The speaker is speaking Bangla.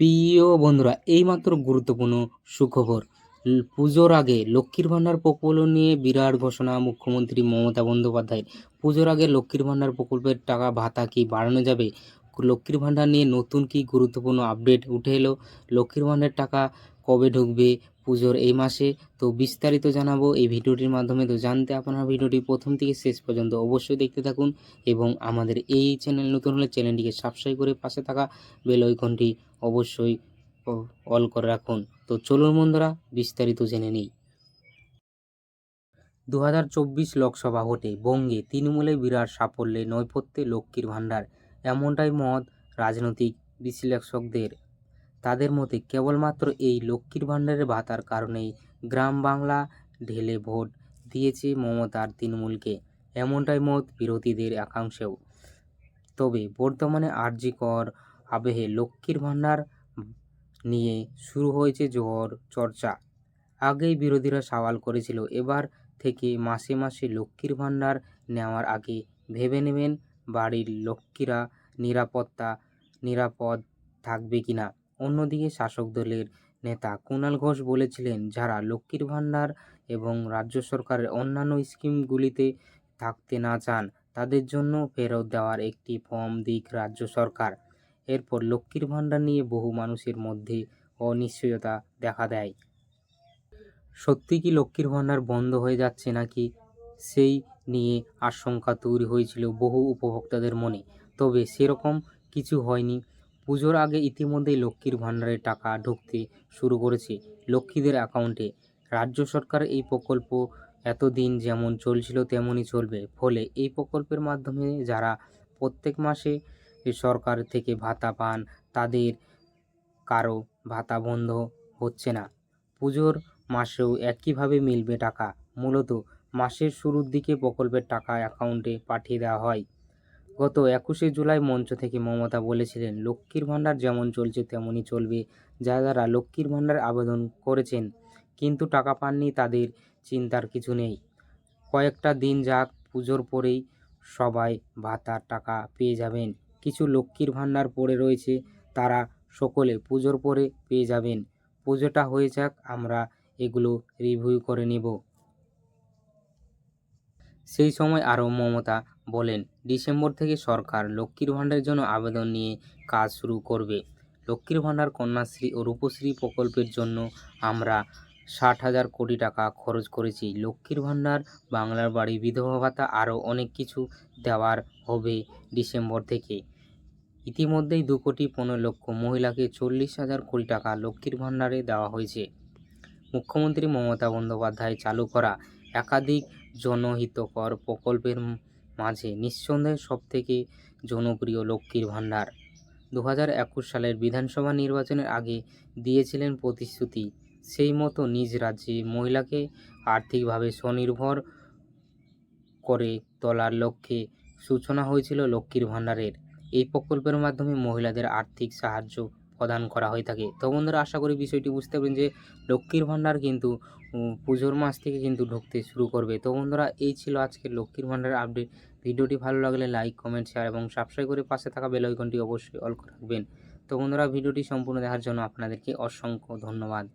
প্রিয় বন্ধুরা, এইমাত্র গুরুত্বপূর্ণ সুখবর। পুজোর আগে লক্ষ্মীর ভাণ্ডার প্রকল্প নিয়ে বিরাট ঘোষণা মুখ্যমন্ত্রী মমতা বন্দ্যোপাধ্যায় পুজোর আগে লক্ষ্মীর ভাণ্ডার প্রকল্পের টাকা ভাতা কি বাড়ানো যাবে? লক্ষ্মীর ভাণ্ডার নিয়ে নতুন কি গুরুত্বপূর্ণ আপডেট উঠে এলো? লক্ষ্মীর ভাণ্ডারের টাকা কবে ঢুকবে, পুজোর এই মাসে। তো বিস্তারিত জানাব এই ভিডিওটির মাধ্যমে। তো জানতে আপনারা ভিডিওটি প্রথম থেকে শেষ পর্যন্ত অবশ্যই দেখতে থাকুন এবং আমাদের এই চ্যানেল নতুন হলে চ্যানেলটিকে সাবস্ক্রাইব করে পাশে থাকা বেল আইকনটি অবশ্যই অল করে রাখুন। তো চলুন বন্ধুরা, বিস্তারিত জেনে নিই। দু হাজার চব্বিশ লোকসভা ভোটে বঙ্গে তৃণমূলে বিরাট সাফল্যে নৈপথ্যে লক্ষ্মীর ভাণ্ডার। এমনটাই মত রাজনৈতিক বিশ্লেষকদের। তাদের মতে কেবলমাত্র এই লক্ষ্মীর ভাণ্ডারের ভাতার কারণেই গ্রাম বাংলা ঢেলে ভোট দিয়েছে মমতার তৃণমূলকে। এমনটাই মত বিরোধীদের একাংশেও। তবে বর্তমানে আরজিকর আবেহে লক্ষ্মীর ভাণ্ডার নিয়ে শুরু হয়েছে জোহর চর্চা। আগেই বিরোধীরা সওয়াল করেছিল, এবার থেকে মাসে মাসে লক্ষ্মীর ভাণ্ডার নেওয়ার আগে ভেবে নেবেন বাড়ির লক্ষ্মীরা নিরাপত্তা, নিরাপদ থাকবে কিনা। অন্যদিকে শাসক দলের নেতা কুণাল ঘোষ বলেছিলেন, যারা লক্ষ্মীর ভাণ্ডার এবং রাজ্য সরকারের অন্যান্য স্কিমগুলিতে থাকতে না চান, তাদের জন্য ফেরত দেওয়ার একটি ফর্ম দিক রাজ্য সরকার। এরপর লক্ষ্মীর ভাণ্ডার নিয়ে বহু মানুষের মধ্যে অনিশ্চয়তা দেখা দেয়। সত্যি কি লক্ষ্মীর ভাণ্ডার বন্ধ হয়ে যাচ্ছে নাকি, সেই নিয়ে আশঙ্কা তৈরি হয়েছিল বহু উপভোক্তাদের মনে। তবে সেরকম কিছু হয়নি। পুজোর আগে ইতিমধ্যেই লক্ষ্মীর ভাণ্ডারের টাকা ঢুকতে শুরু করেছে লক্ষ্মীদের অ্যাকাউন্টে। রাজ্য সরকার এই প্রকল্প এতদিন যেমন চলছিল তেমনই চলবে। ফলে এই প্রকল্পের মাধ্যমে যারা প্রত্যেক মাসে সরকার থেকে ভাতা পান, তাদের কারও ভাতা বন্ধ হচ্ছে না। পুজোর মাসেও একইভাবে মিলবে টাকা। মূলত মাসের শুরুর দিকে প্রকল্পের টাকা অ্যাকাউন্টে পাঠিয়ে দেওয়া হয়। গত একুশে জুলাই মঞ্চ থেকে মমতা বলেছিলেন, লক্ষ্মীর ভাণ্ডার যেমন চলছে, তেমনই চলবে। যারা যারা লক্ষ্মীর ভাণ্ডার আবেদন করেছেন, কিন্তু টাকা পাননি, তাদের চিন্তার কিছু নেই। কয়েকটা দিন যাক, পুজোর পরেই সবাই ভাতার টাকা পেয়ে যাবেন। কিছু লক্ষ্মীর ভাণ্ডার পড়ে রয়েছে, তারা সকলে পুজোর পরে পেয়ে যাবেন। পুজোটা হয়ে যাক, আমরা এগুলো রিভিউ করে নেব। সেই সময় আরও মমতা বলেন, ডিসেম্বর থেকে সরকার লক্ষ্মীর ভাণ্ডারের জন্য আবেদন নিয়ে কাজ শুরু করবে। লক্ষ্মীর ভাণ্ডার কন্যাশ্রী ও রূপশ্রী প্রকল্পের জন্য আমরা ষাট হাজার কোটি টাকা খরচ করেছি। লক্ষ্মীর ভাণ্ডার, বাংলার বাড়ি, বিধবা ভাতা আরও অনেক কিছু দেওয়ার হবে ডিসেম্বর থেকে। ইতিমধ্যেই দু কোটি পনেরো লক্ষ মহিলাকে চল্লিশ হাজার কোটি টাকা লক্ষ্মীর ভাণ্ডারে দেওয়া হয়েছে। মুখ্যমন্ত্রী মমতা বন্দ্যোপাধ্যায় চালু করা একাধিক জনহিতকর প্রকল্পের মাঝে নিঃসন্দেহে সবথেকে জনপ্রিয় লক্ষ্মীর ভাণ্ডার। দু হাজার একুশ সালের বিধানসভা নির্বাচনের আগে দিয়েছিলেন প্রতিশ্রুতি। সেই মতো নিজ রাজ্যে মহিলাকে আর্থিকভাবে স্বনির্ভর করে তোলার লক্ষ্যে সূচনা হয়েছিল লক্ষ্মীর ভাণ্ডারের। এই প্রকল্পের মাধ্যমে মহিলাদের আর্থিক সাহায্য প্রদান করা হয়ে থাকে। তো বন্ধুরা, আশা করি বিষয়টি বুঝতে পারবেন যে লক্ষ্মীর ভাণ্ডার কিন্তু পুজোর মাস থেকে কিন্তু ঢুকতে শুরু করবে। তো বন্ধুরা, এই ছিল আজকের লক্ষ্মীর ভাণ্ডার আপডেট। ভিডিওটি ভালো লাগলে লাইক, কমেন্ট শেয়ার এবং সাবস্ক্রাইব করে পাশে থাকা বেল আইকনটি অবশ্যই অল রাখবেন। তো বন্ধুরা, ভিডিওটি সম্পূর্ণ দেখার জন্য আপনাদেরকে অসংখ্য ধন্যবাদ।